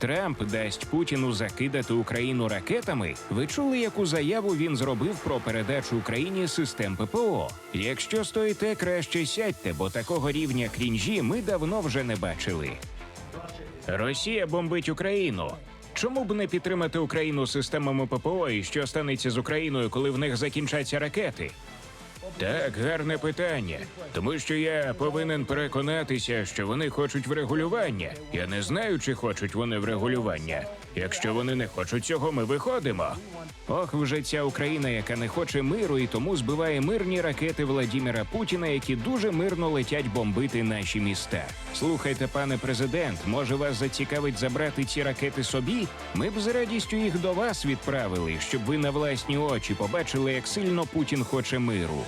Трамп дасть Путіну закидати Україну ракетами. Ви чули, яку заяву він зробив про передачу Україні систем ППО? Якщо стоїте, краще сядьте, бо такого рівня крінжі ми давно вже не бачили. Росія бомбить Україну. Чому б не підтримати Україну системами ППО і що станеться з Україною, коли в них закінчаться ракети? Так, гарне питання. Тому що я повинен переконатися, що вони хочуть врегулювання. Я не знаю, чи хочуть вони врегулювання. Якщо вони не хочуть цього, ми виходимо. Ох, вже ця Україна, яка не хоче миру і тому збиває мирні ракети Владіміра Путіна, які дуже мирно летять бомбити наші міста. Слухайте, пане президент, може вас зацікавить забрати ці ракети собі? Ми б з радістю їх до вас відправили, щоб ви на власні очі побачили, як сильно Путін хоче миру.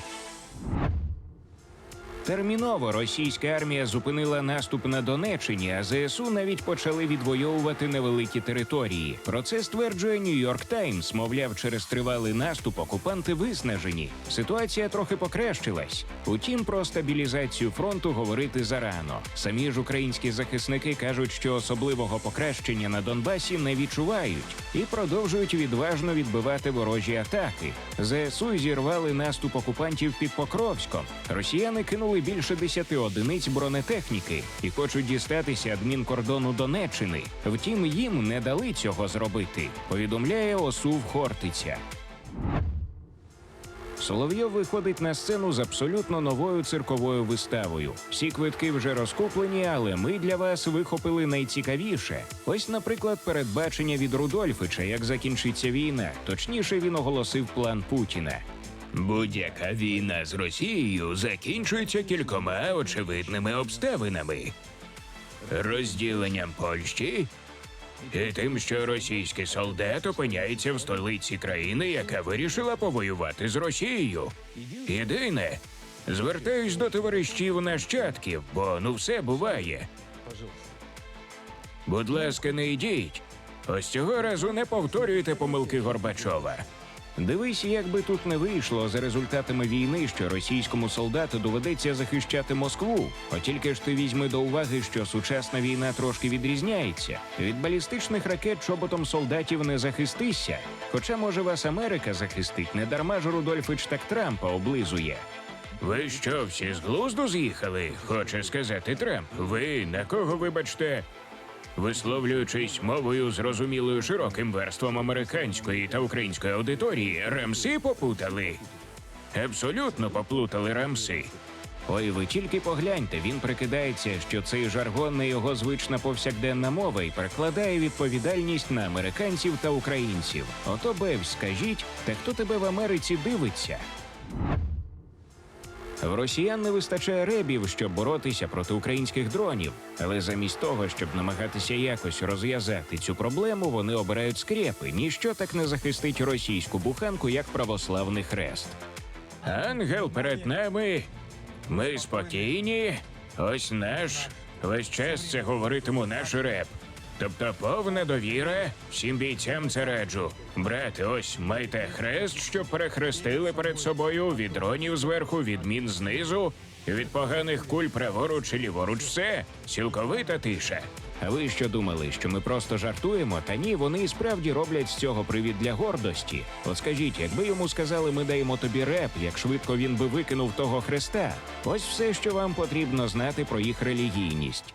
Терміново російська армія зупинила наступ на Донеччині, а ЗСУ навіть почали відвоювати невеликі території. Про це стверджує Нью-Йорк Таймс. Мовляв, через тривалий наступ окупанти виснажені. Ситуація трохи покращилась. Утім, про стабілізацію фронту говорити зарано. Самі ж українські захисники кажуть, що особливого покращення на Донбасі не відчувають і продовжують відважно відбивати ворожі атаки. ЗСУ зірвали наступ окупантів під Покровськом. Росіяни кинули більше десяти одиниць бронетехніки і хочуть дістатися адмінкордону Донеччини. Втім, їм не дали цього зробити. Повідомляє ОСУВ Хортиця. Соловйов виходить на сцену з абсолютно новою цирковою виставою. Всі квитки вже розкуплені, але ми для вас вихопили найцікавіше. Ось, наприклад, передбачення від Рудольфича, як закінчиться війна. Точніше, він оголосив план Путіна. Будь-яка війна з Росією закінчується кількома очевидними обставинами: розділенням Польщі і тим, що російський солдат опиняється в столиці країни, яка вирішила повоювати з Росією. Єдине, звертаюсь до товаришів нащадків, бо ну все буває. Будь ласка, не йдіть. Ось цього разу не повторюйте помилки Горбачова. Дивись, як би тут не вийшло за результатами війни, що російському солдату доведеться захищати Москву. От тільки ж ти візьми до уваги, що сучасна війна трошки відрізняється. Від балістичних ракет чоботом солдатів не захистишся. Хоча, може, вас Америка захистить, не дарма ж Рудольфич так Трампа облизує. Ви що, всі з глузду з'їхали? Хоче сказати Трамп. Ви на кого вибачте? Висловлюючись мовою зрозумілою широким верством американської та української аудиторії, рамси попутали. Абсолютно поплутали рамси. Ой, ви тільки погляньте, він прикидається, що цей жаргон не його звична повсякденна мова і перекладає відповідальність на американців та українців. Ото Бев, скажіть, та хто тебе в Америці дивиться? В росіян не вистачає ребів, щоб боротися проти українських дронів. Але замість того, щоб намагатися якось розв'язати цю проблему, вони обирають скрепи. Ніщо так не захистить російську буханку, як православний хрест. Ангел перед нами. Ми спокійні. Ось наш. Весь час це говоритиму наш реп. Тобто повна довіра всім бійцям це раджу. Брати, ось майте хрест, щоб перехрестили перед собою від дронів зверху, від мін знизу, від поганих куль праворуч і ліворуч все. Цілковита тиша. А ви що думали, що ми просто жартуємо? Та ні, вони і справді роблять з цього привід для гордості. От скажіть, якби йому сказали, ми даємо тобі реп, як швидко він би викинув того хреста. Ось все, що вам потрібно знати про їх релігійність.